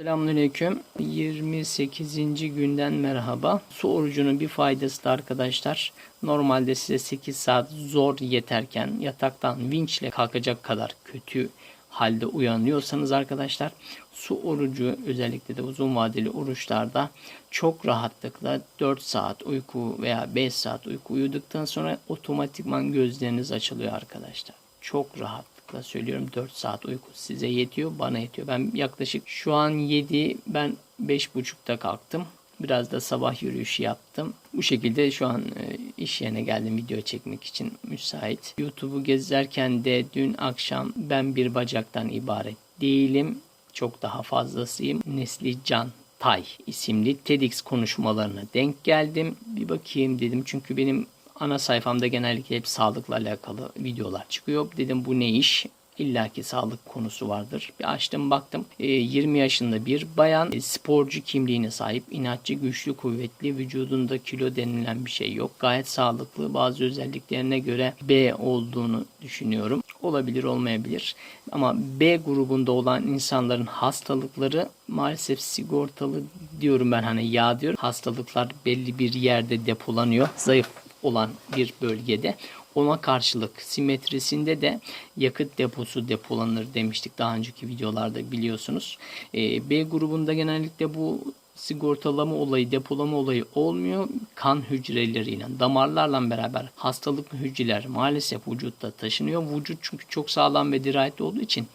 Selamünaleyküm. 28. günden merhaba. Su orucunun bir faydası da arkadaşlar. Normalde size 8 saat zor yeterken yataktan vinçle kalkacak kadar kötü halde uyanıyorsanız arkadaşlar su orucu özellikle de uzun vadeli oruçlarda çok rahatlıkla 4 saat uyku veya 5 saat uyku uyuduktan sonra otomatikman gözleriniz açılıyor arkadaşlar. Çok rahat rahatlıkla söylüyorum 4 saat uyku size yetiyor bana yetiyor. Ben yaklaşık şu an 7 ben 5.30'da kalktım. Biraz da sabah yürüyüşü yaptım. Bu şekilde şu an e, iş yerine geldim video çekmek için müsait. YouTube'u gezerken de dün akşam ben bir bacaktan ibaret değilim. Çok daha fazlasıyım. Nesli Can Tay isimli TEDx konuşmalarına denk geldim. Bir bakayım dedim çünkü benim ana sayfamda genellikle hep sağlıkla alakalı videolar çıkıyor. Dedim bu ne iş? İlla ki sağlık konusu vardır. Bir açtım baktım. E, 20 yaşında bir bayan e, sporcu kimliğine sahip. inatçı, güçlü, kuvvetli. Vücudunda kilo denilen bir şey yok. Gayet sağlıklı. Bazı özelliklerine göre B olduğunu düşünüyorum. Olabilir olmayabilir. Ama B grubunda olan insanların hastalıkları maalesef sigortalı diyorum ben hani yağ diyorum. Hastalıklar belli bir yerde depolanıyor. Zayıf olan bir bölgede ona karşılık simetrisinde de yakıt deposu depolanır demiştik daha önceki videolarda biliyorsunuz. Ee, B grubunda genellikle bu sigortalama olayı, depolama olayı olmuyor. Kan hücreleriyle, damarlarla beraber hastalıklı hücreler maalesef vücutta taşınıyor. Vücut çünkü çok sağlam ve dirayetli olduğu için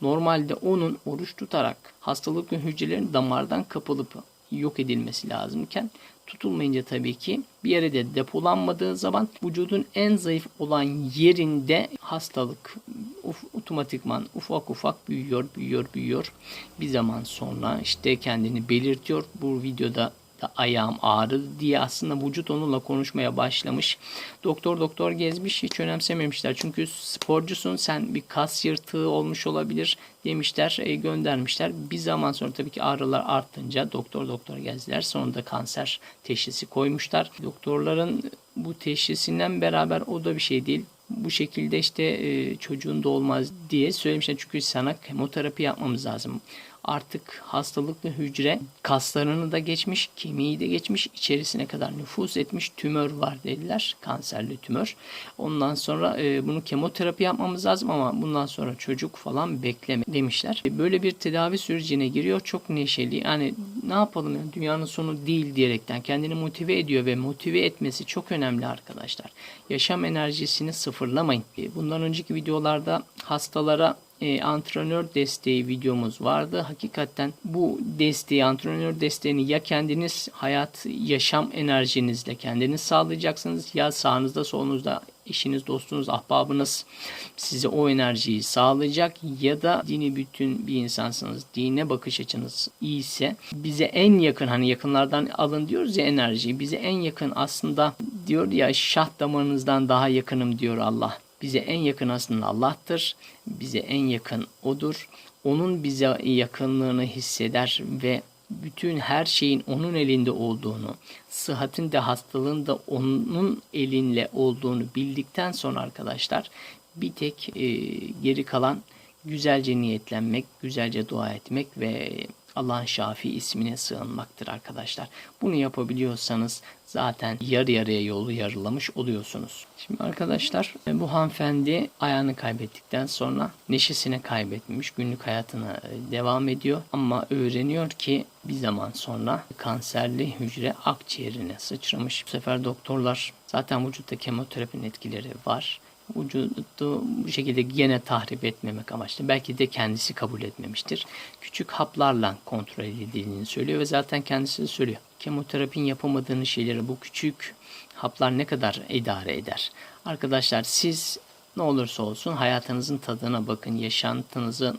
normalde onun oruç tutarak hastalıklı hücrelerin damardan kapılıp yok edilmesi lazımken tutulmayınca tabii ki bir yere de depolanmadığı zaman vücudun en zayıf olan yerinde hastalık uf, otomatikman ufak ufak büyüyor, büyüyor, büyüyor. Bir zaman sonra işte kendini belirtiyor. Bu videoda da ayağım ağrıdı diye aslında vücut onunla konuşmaya başlamış. Doktor doktor gezmiş hiç önemsememişler. Çünkü sporcusun sen bir kas yırtığı olmuş olabilir demişler e, göndermişler. Bir zaman sonra tabii ki ağrılar artınca doktor doktor gezdiler. Sonunda kanser teşhisi koymuşlar. Doktorların bu teşhisinden beraber o da bir şey değil bu şekilde işte e, çocuğun da olmaz diye söylemişler. Çünkü sana kemoterapi yapmamız lazım artık hastalıklı hücre kaslarını da geçmiş, kemiği de geçmiş, içerisine kadar nüfus etmiş tümör var dediler. Kanserli tümör. Ondan sonra e, bunu kemoterapi yapmamız lazım ama bundan sonra çocuk falan bekleme demişler. E, böyle bir tedavi sürecine giriyor. Çok neşeli. Yani ne yapalım yani dünyanın sonu değil diyerekten kendini motive ediyor ve motive etmesi çok önemli arkadaşlar. Yaşam enerjisini sıfırlamayın. E, bundan önceki videolarda hastalara e, antrenör desteği videomuz vardı. Hakikaten bu desteği, antrenör desteğini ya kendiniz hayat, yaşam enerjinizle kendiniz sağlayacaksınız ya sağınızda solunuzda eşiniz, dostunuz, ahbabınız size o enerjiyi sağlayacak ya da dini bütün bir insansınız. Dine bakış açınız iyiyse bize en yakın hani yakınlardan alın diyoruz ya enerjiyi. Bize en yakın aslında diyor ya şah damarınızdan daha yakınım diyor Allah. Bize en yakın aslında Allah'tır. Bize en yakın O'dur. Onun bize yakınlığını hisseder ve bütün her şeyin onun elinde olduğunu, sıhhatin de hastalığın da onun elinle olduğunu bildikten sonra arkadaşlar bir tek e, geri kalan güzelce niyetlenmek, güzelce dua etmek ve Allah'ın Şafi ismine sığınmaktır arkadaşlar. Bunu yapabiliyorsanız zaten yarı yarıya yolu yarılamış oluyorsunuz. Şimdi arkadaşlar e, bu hanımefendi ayağını kaybettikten sonra neşesini kaybetmiş. Günlük hayatına e, devam ediyor ama öğreniyor ki bir zaman sonra kanserli hücre akciğerine sıçramış. Bu sefer doktorlar zaten vücutta kemoterapinin etkileri var vücudu bu şekilde gene tahrip etmemek amaçlı. Belki de kendisi kabul etmemiştir. Küçük haplarla kontrol edildiğini söylüyor ve zaten kendisi de söylüyor. Kemoterapinin yapamadığını şeyleri bu küçük haplar ne kadar idare eder? Arkadaşlar siz ne olursa olsun hayatınızın tadına bakın, yaşantınızın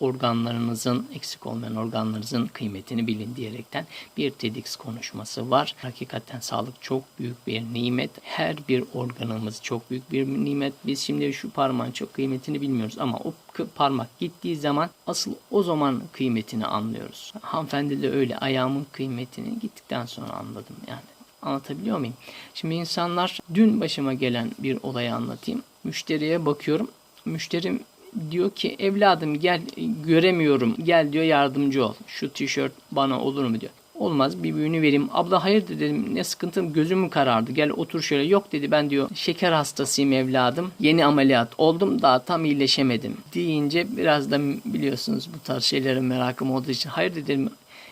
organlarınızın eksik olmayan organlarınızın kıymetini bilin diyerekten bir TEDx konuşması var. Hakikaten sağlık çok büyük bir nimet. Her bir organımız çok büyük bir nimet. Biz şimdi şu parmağın çok kıymetini bilmiyoruz ama o parmak gittiği zaman asıl o zaman kıymetini anlıyoruz. Hanımefendi de öyle ayağımın kıymetini gittikten sonra anladım yani. Anlatabiliyor muyum? Şimdi insanlar dün başıma gelen bir olayı anlatayım. Müşteriye bakıyorum. Müşterim diyor ki evladım gel göremiyorum gel diyor yardımcı ol. Şu tişört bana olur mu diyor. Olmaz bir büyüğünü vereyim. Abla hayır dedim ne sıkıntım gözüm karardı gel otur şöyle. Yok dedi ben diyor şeker hastasıyım evladım. Yeni ameliyat oldum daha tam iyileşemedim deyince biraz da biliyorsunuz bu tarz şeylerin merakım olduğu için hayır dedim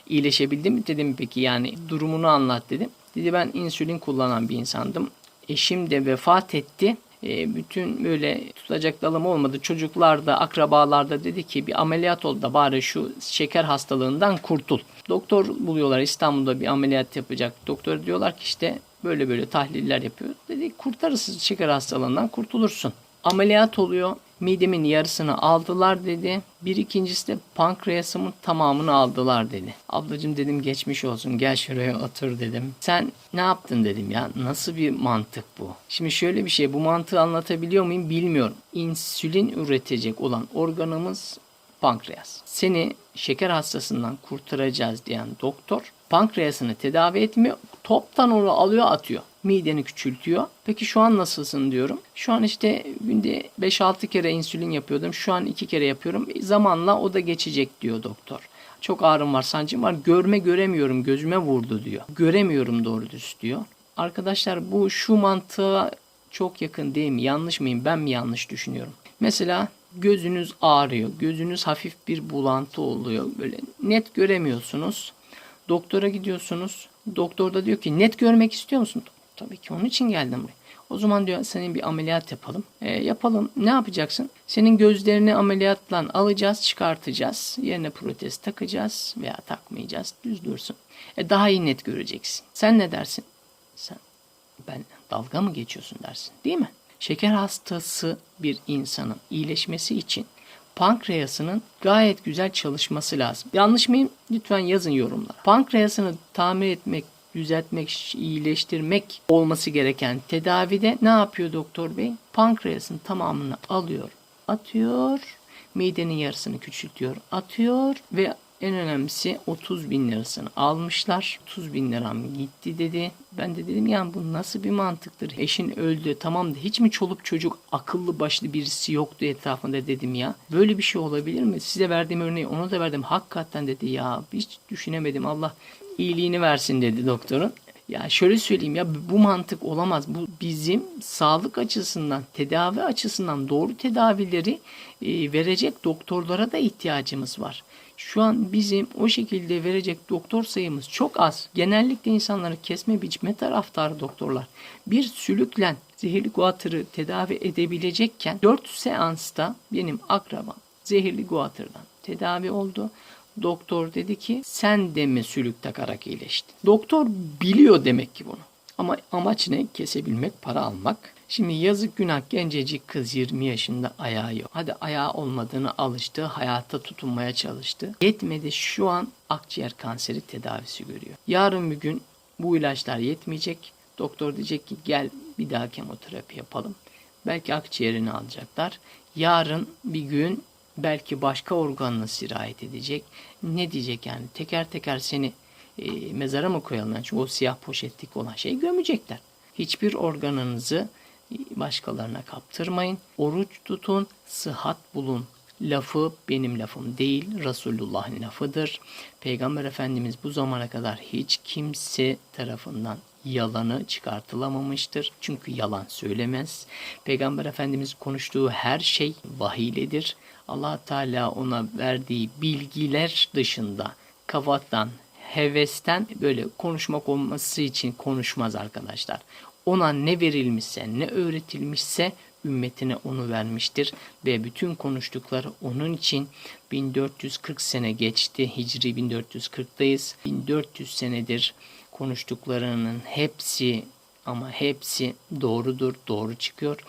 iyileşebildim mi dedim peki yani durumunu anlat dedim. Dedi ben insülin kullanan bir insandım. Eşim de vefat etti. E, bütün böyle tutacak dalım olmadı. Çocuklar da akrabalar da dedi ki bir ameliyat ol da bari şu şeker hastalığından kurtul. Doktor buluyorlar İstanbul'da bir ameliyat yapacak. Doktor diyorlar ki işte böyle böyle tahliller yapıyor. Dedi kurtarırsın şeker hastalığından kurtulursun. Ameliyat oluyor. Midemin yarısını aldılar dedi. Bir ikincisi de pankreasımın tamamını aldılar dedi. Ablacığım dedim geçmiş olsun gel şuraya otur dedim. Sen ne yaptın dedim ya nasıl bir mantık bu? Şimdi şöyle bir şey bu mantığı anlatabiliyor muyum bilmiyorum. İnsülin üretecek olan organımız pankreas. Seni şeker hastasından kurtaracağız diyen doktor pankreasını tedavi etmiyor. Toptan onu alıyor atıyor. Mideni küçültüyor. Peki şu an nasılsın diyorum. Şu an işte günde 5-6 kere insülin yapıyordum. Şu an 2 kere yapıyorum. Zamanla o da geçecek diyor doktor. Çok ağrım var, sancım var. Görme göremiyorum, gözüme vurdu diyor. Göremiyorum doğru düz diyor. Arkadaşlar bu şu mantığa çok yakın değil mi? Yanlış mıyım? Ben mi yanlış düşünüyorum? Mesela gözünüz ağrıyor. Gözünüz hafif bir bulantı oluyor. Böyle net göremiyorsunuz. Doktora gidiyorsunuz. Doktor da diyor ki net görmek istiyor musun? Tabii ki onun için geldim buraya. O zaman diyor senin bir ameliyat yapalım. E, yapalım. Ne yapacaksın? Senin gözlerini ameliyatla alacağız, çıkartacağız. Yerine protez takacağız veya takmayacağız. Düz dursun. E, daha iyi net göreceksin. Sen ne dersin? Sen ben dalga mı geçiyorsun dersin. Değil mi? Şeker hastası bir insanın iyileşmesi için pankreasının gayet güzel çalışması lazım. Yanlış mıyım? Lütfen yazın yorumlara. Pankreasını tamir etmek, düzeltmek, iyileştirmek olması gereken tedavide ne yapıyor doktor bey? Pankreasın tamamını alıyor, atıyor, midenin yarısını küçültüyor, atıyor ve en önemlisi 30 bin lirasını almışlar. 30 bin liram gitti dedi. Ben de dedim yani bu nasıl bir mantıktır? Eşin öldü tamam da hiç mi çoluk çocuk akıllı başlı birisi yoktu etrafında dedim ya. Böyle bir şey olabilir mi? Size verdiğim örneği ona da verdim. Hakikaten dedi ya hiç düşünemedim Allah iyiliğini versin dedi doktorun. Ya şöyle söyleyeyim ya bu mantık olamaz. Bu bizim sağlık açısından, tedavi açısından doğru tedavileri e, verecek doktorlara da ihtiyacımız var. Şu an bizim o şekilde verecek doktor sayımız çok az. Genellikle insanları kesme biçme taraftarı doktorlar. Bir sülükle zehirli guatırı tedavi edebilecekken 4 seansta benim akrabam zehirli guatırdan tedavi oldu. Doktor dedi ki sen de mi sülük takarak iyileştin? Doktor biliyor demek ki bunu. Ama amaç ne? Kesebilmek, para almak. Şimdi yazık günah gencecik kız 20 yaşında ayağı yok. Hadi ayağı olmadığını alıştı, hayata tutunmaya çalıştı. Yetmedi şu an akciğer kanseri tedavisi görüyor. Yarın bir gün bu ilaçlar yetmeyecek. Doktor diyecek ki gel bir daha kemoterapi yapalım. Belki akciğerini alacaklar. Yarın bir gün belki başka organına sirayet edecek. Ne diyecek yani? Teker teker seni e, mezara mı koyalım? Yani çünkü o siyah poşetlik olan şeyi gömecekler. Hiçbir organınızı başkalarına kaptırmayın. Oruç tutun, sıhhat bulun. Lafı benim lafım değil, Resulullah'ın lafıdır. Peygamber Efendimiz bu zamana kadar hiç kimse tarafından yalanı çıkartılamamıştır. Çünkü yalan söylemez. Peygamber Efendimiz konuştuğu her şey vahiyledir. allah Teala ona verdiği bilgiler dışında kafattan, hevesten böyle konuşmak olması için konuşmaz arkadaşlar. Ona ne verilmişse, ne öğretilmişse ümmetine onu vermiştir ve bütün konuştukları onun için 1440 sene geçti. Hicri 1440'dayız. 1400 senedir konuştuklarının hepsi ama hepsi doğrudur, doğru çıkıyor.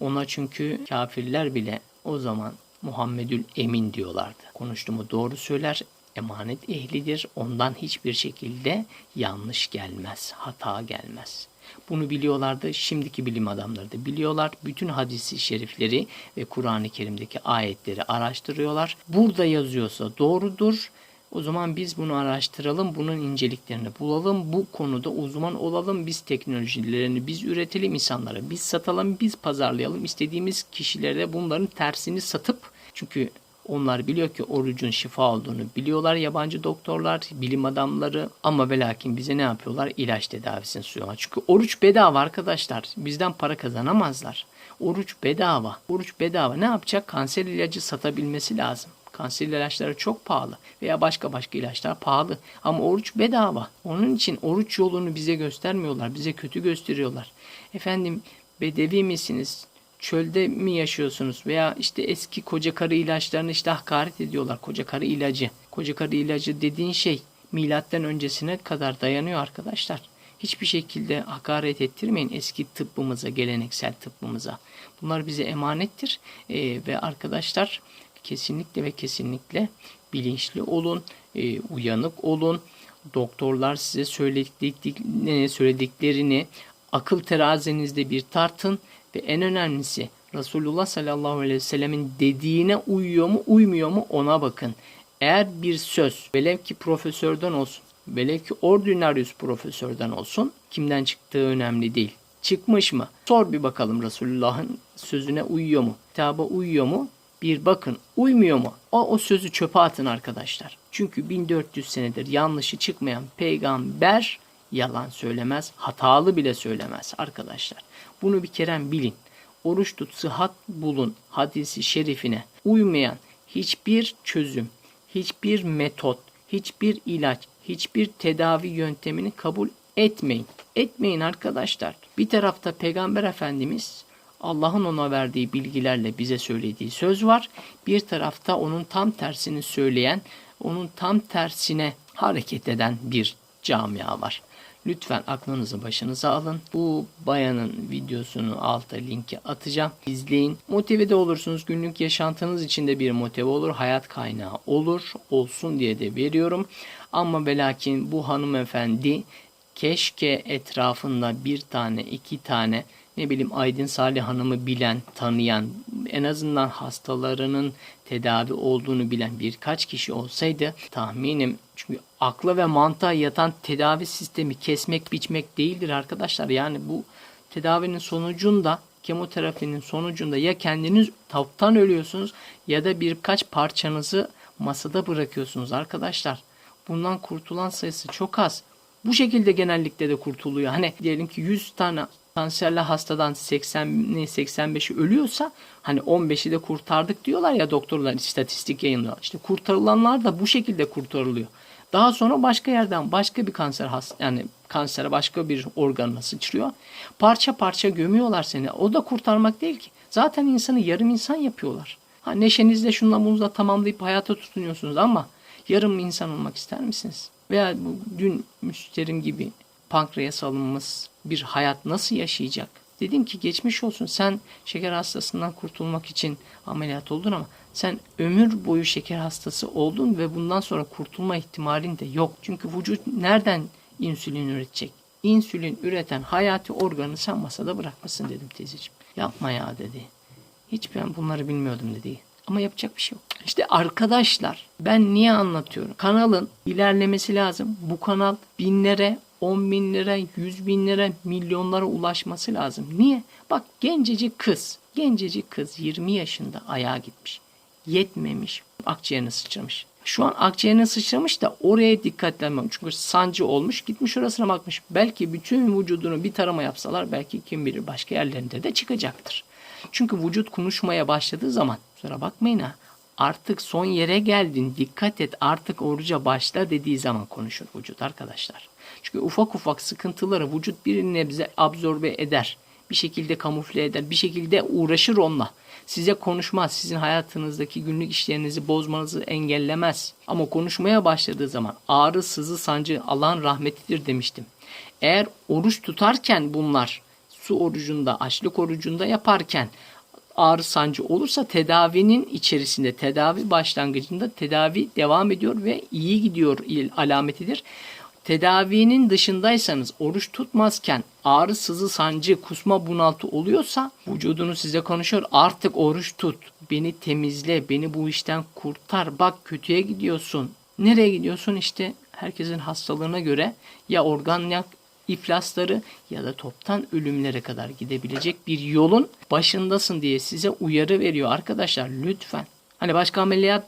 Ona çünkü kafirler bile o zaman Muhammedül Emin diyorlardı. Konuştuğumu doğru söyler, emanet ehlidir. Ondan hiçbir şekilde yanlış gelmez, hata gelmez. Bunu biliyorlardı. Şimdiki bilim adamları da biliyorlar. Bütün hadisi şerifleri ve Kur'an-ı Kerim'deki ayetleri araştırıyorlar. Burada yazıyorsa doğrudur O zaman biz bunu araştıralım, bunun inceliklerini bulalım, bu konuda uzman olalım, biz teknolojilerini biz üretelim insanlara, biz satalım, biz pazarlayalım. İstediğimiz kişilere bunların tersini satıp çünkü onlar biliyor ki orucun şifa olduğunu biliyorlar yabancı doktorlar, bilim adamları ama ve lakin bize ne yapıyorlar? İlaç tedavisini sunuyorlar. Çünkü oruç bedava arkadaşlar. Bizden para kazanamazlar. Oruç bedava. Oruç bedava. Ne yapacak? Kanser ilacı satabilmesi lazım. Kanser ilaçları çok pahalı veya başka başka ilaçlar pahalı. Ama oruç bedava. Onun için oruç yolunu bize göstermiyorlar. Bize kötü gösteriyorlar. Efendim bedevi misiniz? Çölde mi yaşıyorsunuz? Veya işte eski koca karı ilaçlarını işte hakaret ediyorlar. Koca karı ilacı. Koca karı ilacı dediğin şey milattan öncesine kadar dayanıyor arkadaşlar. Hiçbir şekilde hakaret ettirmeyin eski tıbbımıza, geleneksel tıbbımıza. Bunlar bize emanettir. Ee, ve arkadaşlar kesinlikle ve kesinlikle bilinçli olun, e, uyanık olun. Doktorlar size söylediklerini, söylediklerini akıl terazinizde bir tartın ve en önemlisi Resulullah sallallahu aleyhi ve sellemin dediğine uyuyor mu uymuyor mu ona bakın. Eğer bir söz velev ki profesörden olsun velev ki ordinarius profesörden olsun kimden çıktığı önemli değil. Çıkmış mı? Sor bir bakalım Resulullah'ın sözüne uyuyor mu? Kitaba uyuyor mu? Bir bakın uymuyor mu? O, o sözü çöpe atın arkadaşlar. Çünkü 1400 senedir yanlışı çıkmayan peygamber yalan söylemez, hatalı bile söylemez arkadaşlar. Bunu bir kere bilin. Oruç tut, sıhhat bulun hadisi şerifine uymayan hiçbir çözüm, hiçbir metot, hiçbir ilaç, hiçbir tedavi yöntemini kabul etmeyin. Etmeyin arkadaşlar. Bir tarafta Peygamber Efendimiz Allah'ın ona verdiği bilgilerle bize söylediği söz var. Bir tarafta onun tam tersini söyleyen, onun tam tersine hareket eden bir camia var. Lütfen aklınızı başınıza alın. Bu bayanın videosunu alta linki atacağım. İzleyin. Motive de olursunuz. Günlük yaşantınız içinde bir motive olur. Hayat kaynağı olur. Olsun diye de veriyorum. Ama ve lakin bu hanımefendi keşke etrafında bir tane iki tane ne bileyim Aydın Salih Hanım'ı bilen, tanıyan, en azından hastalarının tedavi olduğunu bilen birkaç kişi olsaydı tahminim çünkü akla ve mantığa yatan tedavi sistemi kesmek biçmek değildir arkadaşlar. Yani bu tedavinin sonucunda kemoterapinin sonucunda ya kendiniz toptan ölüyorsunuz ya da birkaç parçanızı masada bırakıyorsunuz arkadaşlar. Bundan kurtulan sayısı çok az. Bu şekilde genellikle de kurtuluyor. Hani diyelim ki 100 tane kanserli hastadan 80'i 85'i ölüyorsa hani 15'i de kurtardık diyorlar ya doktorlar istatistik yayınlıyor. İşte kurtarılanlar da bu şekilde kurtarılıyor. Daha sonra başka yerden başka bir kanser hasta yani kansere başka bir organına sıçrıyor. Parça parça gömüyorlar seni. O da kurtarmak değil ki. Zaten insanı yarım insan yapıyorlar. Ha neşenizle şunla bununla tamamlayıp hayata tutunuyorsunuz ama yarım insan olmak ister misiniz? Veya bu dün müsterim gibi pankreas alınmış bir hayat nasıl yaşayacak? Dedim ki geçmiş olsun sen şeker hastasından kurtulmak için ameliyat oldun ama sen ömür boyu şeker hastası oldun ve bundan sonra kurtulma ihtimalin de yok. Çünkü vücut nereden insülin üretecek? İnsülin üreten hayati organı sen masada bırakmasın dedim teyzeciğim. Yapma ya dedi. Hiç ben bunları bilmiyordum dedi. Ama yapacak bir şey yok. İşte arkadaşlar ben niye anlatıyorum? Kanalın ilerlemesi lazım. Bu kanal binlere, 10 bin lira, 100 bin lira, milyonlara ulaşması lazım. Niye? Bak gencecik kız, gencecik kız 20 yaşında ayağa gitmiş. Yetmemiş, akciğerine sıçramış. Şu an akciğerine sıçramış da oraya dikkatlenmem. Çünkü sancı olmuş, gitmiş orasına bakmış. Belki bütün vücudunu bir tarama yapsalar belki kim bilir başka yerlerinde de çıkacaktır. Çünkü vücut konuşmaya başladığı zaman, kusura bakmayın ha, artık son yere geldin, dikkat et artık oruca başla dediği zaman konuşur vücut arkadaşlar. Çünkü ufak ufak sıkıntıları vücut bir nebze absorbe eder. Bir şekilde kamufle eder. Bir şekilde uğraşır onunla. Size konuşmaz. Sizin hayatınızdaki günlük işlerinizi bozmanızı engellemez. Ama konuşmaya başladığı zaman ağrı, sızı, sancı Allah'ın rahmetidir demiştim. Eğer oruç tutarken bunlar su orucunda, açlık orucunda yaparken ağrı sancı olursa tedavinin içerisinde, tedavi başlangıcında tedavi devam ediyor ve iyi gidiyor alametidir. Tedavinin dışındaysanız oruç tutmazken ağrı, sızı, sancı, kusma, bunaltı oluyorsa vücudunu size konuşuyor. Artık oruç tut. Beni temizle. Beni bu işten kurtar. Bak kötüye gidiyorsun. Nereye gidiyorsun? İşte herkesin hastalığına göre ya organ ya iflasları ya da toptan ölümlere kadar gidebilecek bir yolun başındasın diye size uyarı veriyor arkadaşlar lütfen. Hani başka ameliyat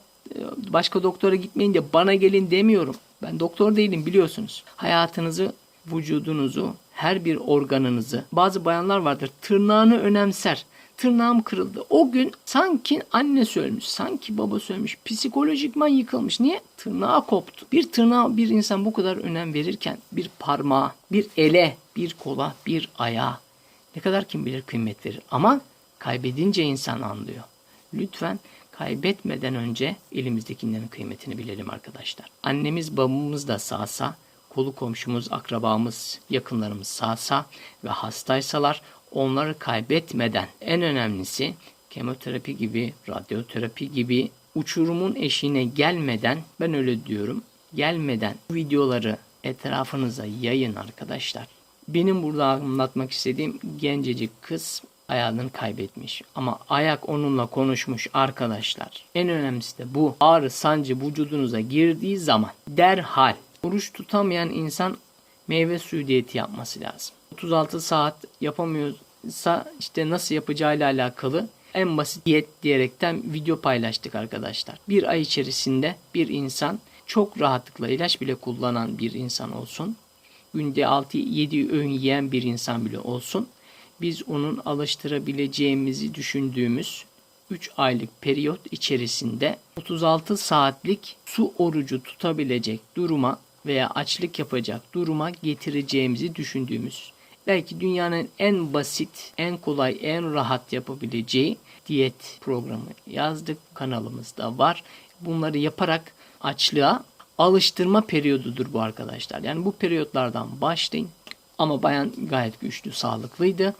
başka doktora gitmeyin de bana gelin demiyorum. Ben doktor değilim biliyorsunuz. Hayatınızı, vücudunuzu, her bir organınızı. Bazı bayanlar vardır tırnağını önemser. Tırnağım kırıldı. O gün sanki anne ölmüş, sanki baba ölmüş. Psikolojikman yıkılmış. Niye? Tırnağı koptu. Bir tırnağa bir insan bu kadar önem verirken bir parmağa, bir ele, bir kola, bir ayağa ne kadar kim bilir kıymet verir. Ama kaybedince insan anlıyor. Lütfen kaybetmeden önce elimizdekilerin kıymetini bilelim arkadaşlar. Annemiz babamız da sağsa, kolu komşumuz, akrabamız, yakınlarımız sağsa ve hastaysalar onları kaybetmeden en önemlisi kemoterapi gibi, radyoterapi gibi uçurumun eşiğine gelmeden ben öyle diyorum gelmeden bu videoları etrafınıza yayın arkadaşlar. Benim burada anlatmak istediğim gencecik kız ayağını kaybetmiş. Ama ayak onunla konuşmuş arkadaşlar. En önemlisi de bu. Ağrı sancı vücudunuza girdiği zaman derhal oruç tutamayan insan meyve suyu diyeti yapması lazım. 36 saat yapamıyorsa işte nasıl yapacağıyla alakalı en basit diyet diyerekten video paylaştık arkadaşlar. Bir ay içerisinde bir insan çok rahatlıkla ilaç bile kullanan bir insan olsun. Günde 6-7 öğün yiyen bir insan bile olsun biz onun alıştırabileceğimizi düşündüğümüz 3 aylık periyot içerisinde 36 saatlik su orucu tutabilecek duruma veya açlık yapacak duruma getireceğimizi düşündüğümüz belki dünyanın en basit, en kolay, en rahat yapabileceği diyet programı yazdık. Kanalımızda var. Bunları yaparak açlığa alıştırma periyodudur bu arkadaşlar. Yani bu periyotlardan başlayın. Ama bayan gayet güçlü, sağlıklıydı.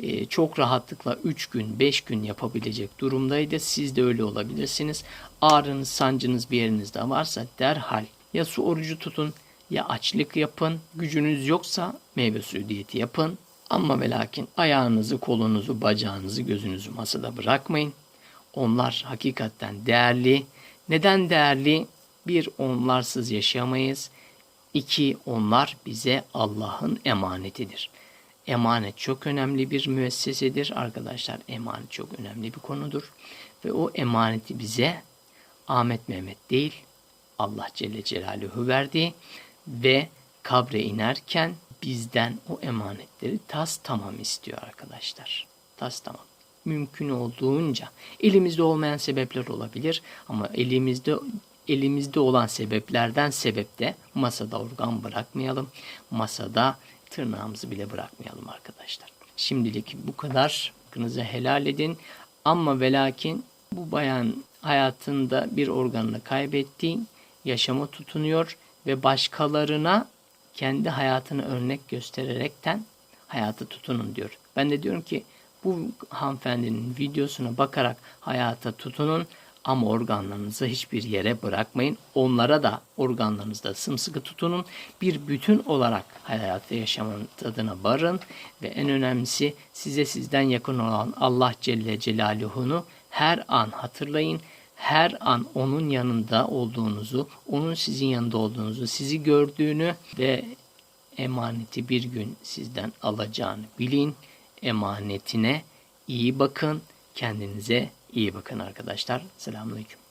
Ee, çok rahatlıkla 3 gün, 5 gün yapabilecek durumdaydı. Siz de öyle olabilirsiniz. Ağrınız, sancınız bir yerinizde varsa derhal ya su orucu tutun ya açlık yapın. Gücünüz yoksa meyve suyu diyeti yapın. Ama ve lakin ayağınızı, kolunuzu, bacağınızı, gözünüzü masada bırakmayın. Onlar hakikaten değerli. Neden değerli? Bir, onlarsız yaşayamayız. İki, onlar bize Allah'ın emanetidir. Emanet çok önemli bir müessesedir arkadaşlar. Emanet çok önemli bir konudur. Ve o emaneti bize Ahmet Mehmet değil Allah Celle Celaluhu verdi ve kabre inerken bizden o emanetleri tas tamam istiyor arkadaşlar. Tas tamam. Mümkün olduğunca elimizde olmayan sebepler olabilir ama elimizde elimizde olan sebeplerden sebepte masada organ bırakmayalım. Masada tırnağımızı bile bırakmayalım arkadaşlar. Şimdilik bu kadar. Hakkınızı helal edin. Ama ve lakin bu bayan hayatında bir organını kaybetti. Yaşama tutunuyor ve başkalarına kendi hayatını örnek göstererekten hayatı tutunun diyor. Ben de diyorum ki bu hanımefendinin videosuna bakarak hayata tutunun. Ama organlarınızı hiçbir yere bırakmayın. Onlara da organlarınızda sımsıkı tutunun. Bir bütün olarak hayatı yaşamanın tadına varın. Ve en önemlisi size sizden yakın olan Allah Celle Celaluhu'nu her an hatırlayın. Her an onun yanında olduğunuzu, onun sizin yanında olduğunuzu, sizi gördüğünü ve emaneti bir gün sizden alacağını bilin. Emanetine iyi bakın. Kendinize İyi bakın arkadaşlar. Selamünaleyküm.